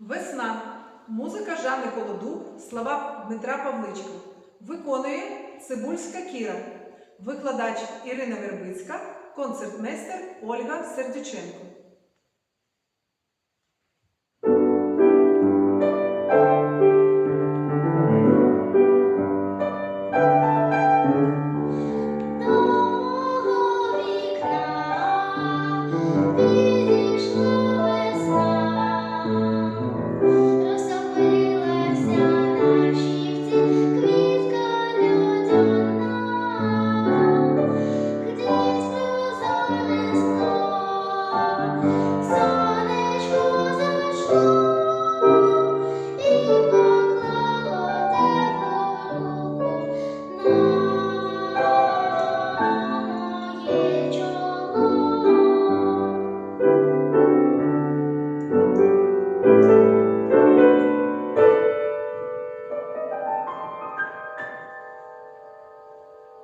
Весна. Музика Жанни Колодуб, слова Дмитра Павличка. Виконує Цибульська Кіра. Викладач Ірина Вербицька, концертмейстер Ольга Сердюченко.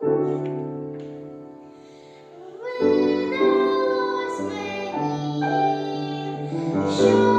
Видалось мені, що